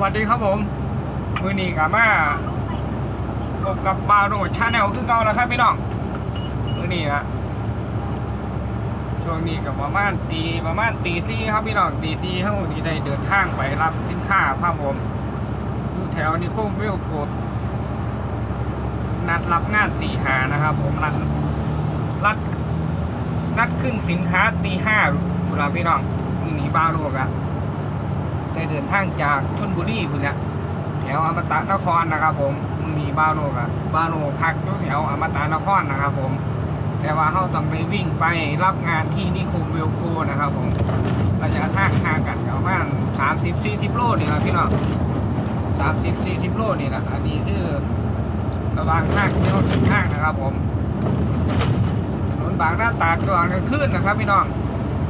วัสดีครับผมมือนี้กับมาพบกับบาโนชาแนลคือเก่าแล้วครับพี่น้องมือนี้อะช่วงนี้กับประมาณตีประมาณตีสี่ครับพี่น้องตีสี่เท่านี้ได้เดินทางไปรับสินค้าครับผมอยู่แถวนิคมเวลโกดนัดรับงานตีหานะครับผมนัดนัดนัดขึ้นสินค้าตีห้าเวลาพี่น้องมือนี้บาโนก อะเดินทางจากชนบุรีพุ่นแหละแถวอมตะนครนะครับผมมือนีบ้าวโนกอะบ้าวโนพักอยู่แถวอมตะนครนะครับผม แต่ว่าเขาต้องไปวิ่งไปรับงานที่นิคมเวลโกนะครับผมระยะทางห่างกันประมาณสามสิบสี่สิบโลนี่ครับพี่น้องสามสิบสี่สิบโลนี่แหละอันนี้คือระหว่างทางที่เราเดินทางนะครับผมถนนบางหน้าตราดตอนกลางคืนนะครับพี่น้อง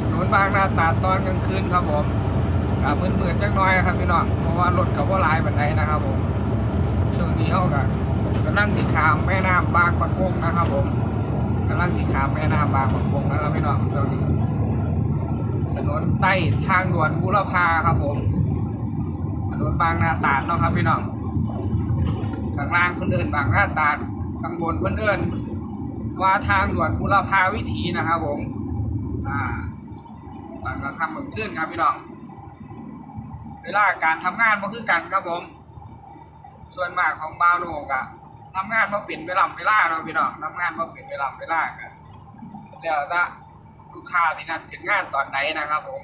ถนนบางหน้าตราดตอนกลางคืนครับผม กับมืดๆจักน้อยครับพี่น้องเพราะว่ารถกับว่าลายบันไดนะครับผมช่วงนี้เขาก็กำลังติดขามแม่น้ำบางปะกงนะครับ ผมกำลังติดขามแม่น้ำบางปะกงนะครับพี่น้องตรงนี้ถนนใต้ทางด่วนบุรพาครับผมถนนบางนาตาดเนาะครับพี่น้องข้างล่างเพื่นเดินบางนาตาดข้างบนเพื่นเดินว่าทางด่วนบุรพาวิถีนะครับผมอ่าบางเราทำเหมือนขึ้นครับพี่น้อง เวลาการทำงานมันคือกันครับผม ส่วนมากของบาวโนกะทำงานมาเปลี่ยนเวลาเวลาเนาพี่น้องทำงานมาเปลี่ยนเวลาเวลากันแล้วถ้าลูกค้าที่นัดขึ้นงานตอนไหนนะครับ ผม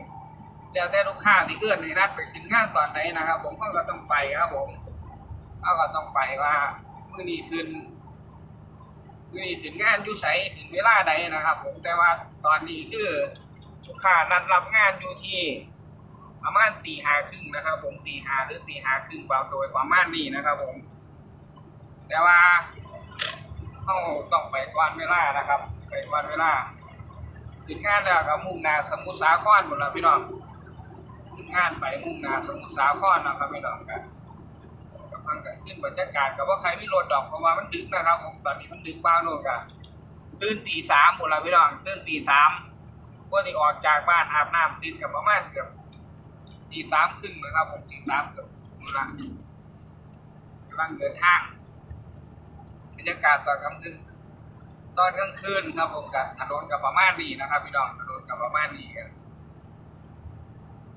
แล้วแต่ลูกค้าที่เอื้อนให้นัดไปขึ้นงานตอนไหนนะครับ ผมเขาก็ต้องไปครับผมเขาก็ต้องไปว่ามื้อนี้ขึ้นมื้อนี้ขึ้นงานอยู่ไสขึ้นเวลาใดนะครับ ผมแต่ว่าตอนนี้คือลูกค้านัดรับงานอยู่ที่ ประมาณตีหาครึ่งนะครับ ผมตีหาหรือตีหาครึ่งเบาโดยประมาณนี้นะครับ ผม แต่ว่าต้องต้องไปก่อนเวลานะครับ ไปก่อนเวลาถึงงานแล้วก็มุ่งหน้าสมุทรสาครหมดแล้วพี่น้องถึงงานไปมุ่งหน้าสมุทรสาครนะครับพี่น้องกันกำลังเกิดขึ้นบรรยากาศกับว่าใครไม่รถดอกเพราะว่ามันดึกนะครับ ผมตอนนี้มันดึกบ้างโน่นกันตื่นตีสามหมดแล้วพี่น้องตื่นตีสามพวกที่ออกจากบ้านอาบน้ำซินกับประมาณเกือบ ตีสามครึ่งนะครับผมตีสามเกือบกำลังกำลังเดินทางบรรยากาศตอนกลางคืนตอนกลางคืนครับผมกับถนนกับประมาณนี้นะครับ พี่น้องถนนกับประมาณนี้กัน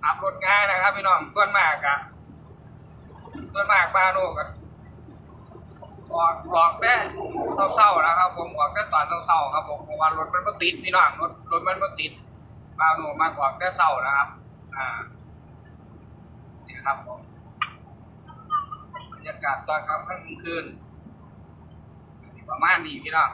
ขับรถง่ายนะครับ พี่น้องส่วนมากอะส่วนมากบ้านโนกันออกออกแต่เศร้าๆนะครับ ผมออกแต่ตอนเศร้าๆครับผมเพราะว่ารถมันไม่ติดพี่น้องรถรถมันไม่ติดบ้านโนมากออกแต่เศร้านะครับ อ่า นะครับบรรยากาศตอนกลางค่ำกลางคืนประมาณนี้พี่น้อง